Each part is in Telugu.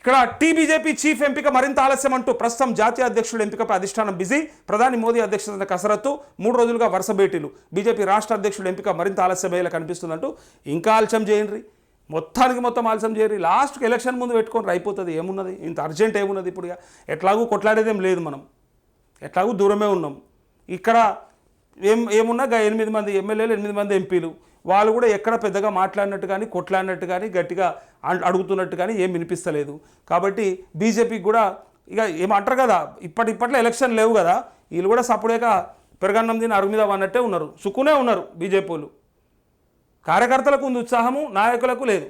ఇక్కడ టీబీజేపీ చీఫ్ ఎంపిక మరింత ఆలస్యం అంటూ ప్రస్తుతం జాతీయ అధ్యక్షుడు ఎంపికపై అధిష్టానం బిజీ. ప్రధాని మోదీ అధ్యక్షతన కసరత్తు. మూడు రోజులుగా వరుస భేటీలు. బీజేపీ రాష్ట్ర అధ్యక్షుడు ఎంపిక మరింత ఆలస్యమయ్యేలా కనిపిస్తుందంటూ ఇంకా ఆలస్యం చేయండి. మొత్తానికి మొత్తం ఆలస్యం చేయరు లాస్ట్కి ఎలక్షన్ ముందు పెట్టుకొని అయిపోతుంది. ఏమున్నది? ఇంత అర్జెంట్ ఏమున్నది ఇప్పుడు ఎట్లాగూ కొట్లాడేదేం లేదు మనం. ఎట్లాగూ దూరమే ఉన్నాం. ఇక్కడ ఏం ఏమున్నా ఎనిమిది మంది ఎమ్మెల్యేలు ఎనిమిది మంది ఎంపీలు. వాళ్ళు కూడా ఎక్కడ పెద్దగా మాట్లాడినట్టు కానీ కొట్లాడినట్టు కానీ గట్టిగా అడుగుతున్నట్టు కానీ ఏం వినిపిస్తలేదు. కాబట్టి బీజేపీకి కూడా ఇక ఏమంటారు కదా ఇప్పటి ఇప్పట్లో ఎలక్షన్ లేవు కదా వీళ్ళు కూడా సప్పుడేక పెరగన్నం తిని అరుగు మీద అన్నట్టే ఉన్నారు. సుక్కునే ఉన్నారు బీజేపీ వాళ్ళు. కార్యకర్తలకు ఉంది ఉత్సాహము నాయకులకు లేదు.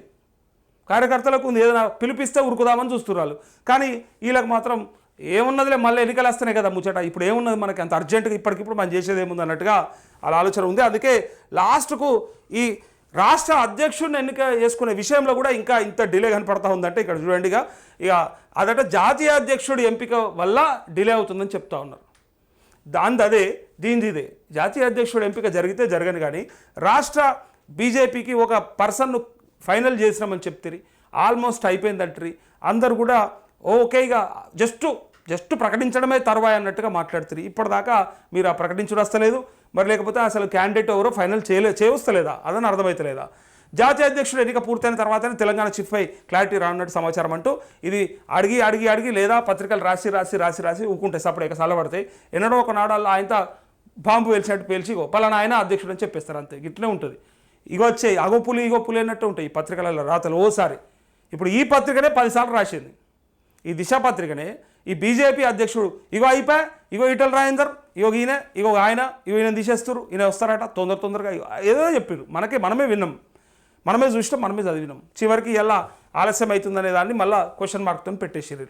కార్యకర్తలకు ఉంది ఏదైనా పిలిపిస్తే ఉరుకుదామని చూస్తున్నారు కానీ వీళ్ళకి మాత్రం ఏమున్నదిలే మళ్ళీ ఎన్నికలు వస్తున్నాయి కదా ముచ్చట. ఇప్పుడు ఏమున్నది మనకి? అంత అర్జెంటుగా ఇప్పటికిప్పుడు మనం చేసేది ఏముంది అన్నట్టుగా అలా ఆలోచన ఉంది. అందుకే లాస్ట్కు ఈ రాష్ట్ర అధ్యక్షుడిని ఎన్నిక చేసుకునే విషయంలో కూడా ఇంకా ఇంత డిలే కనపడతా ఉందంటే ఇక్కడ చూడండి ఇక. అదట జాతీయ అధ్యక్షుడి ఎంపిక వల్ల డిలే అవుతుందని చెప్తా ఉన్నారు. దాంది అదే దీనిది ఇదే. జాతీయ అధ్యక్షుడు ఎంపిక జరిగితే జరగని కానీ రాష్ట్ర బీజేపీకి ఒక పర్సన్ను ఫైనల్ చేసినామని చెప్తిరి. ఆల్మోస్ట్ అయిపోయిందంటారు. అందరు కూడా ఓకే జస్ట్ జస్ట్ ప్రకటించడమే తర్వాయి అన్నట్టుగా మాట్లాడుతారు ఇప్పటిదాకా మీరు ఆ ప్రకటించడం వస్తలేదు మరి లేకపోతే అసలు క్యాండిడేట్ ఎవరో ఫైనల్ చేయలే చేయవస్తలేదా అదని అర్థమవుతలేదా జాతీయ అధ్యక్షుడు ఎన్నిక పూర్తయిన తర్వాతనే తెలంగాణ చిఫ్పై క్లారిటీ రానున్నట్టు సమాచారం అంటూ ఇది అడిగి అడిగి అడిగి లేదా పత్రికలు రాసి రాసి రాసి రాసి ఊకుంటాయి. సపరేట్గా సలబడతాయి ఎన్నడో ఒక నాడాల్లో ఆయనతో బాంబు పేల్చినట్టు పేల్చి పలానా ఆయన అధ్యక్షుడు అని చెప్పేస్తారు అంతే. ఇట్లనే ఉంటుంది. ఇగో వచ్చే అగో పులి ఇగో పులి అన్నట్టు ఉంటాయి ఈ పత్రికలలో రాతలు. ఓసారి ఇప్పుడు ఈ పత్రికనే పదిసార్లు రాసింది. ఈ దిశా పత్రికనే ఈ బీజేపీ అధ్యక్షుడు ఇగో అయిపోయా ఇగో ఇటల్ రాజేందర్ ఇగో ఈయన ఇగో ఆయన ఇగో ఈయన తీసేస్తారు ఈయన వస్తారట తొందర తొందరగా ఇగో ఏదో చెప్పారు మనకే మనమే విన్నాం. మనమే చూసినాం మనమే చదివినాం. చివరికి ఎలా ఆలస్యం అవుతుందనే దాన్ని మళ్ళీ క్వశ్చన్ మార్క్తో పెట్టేసారు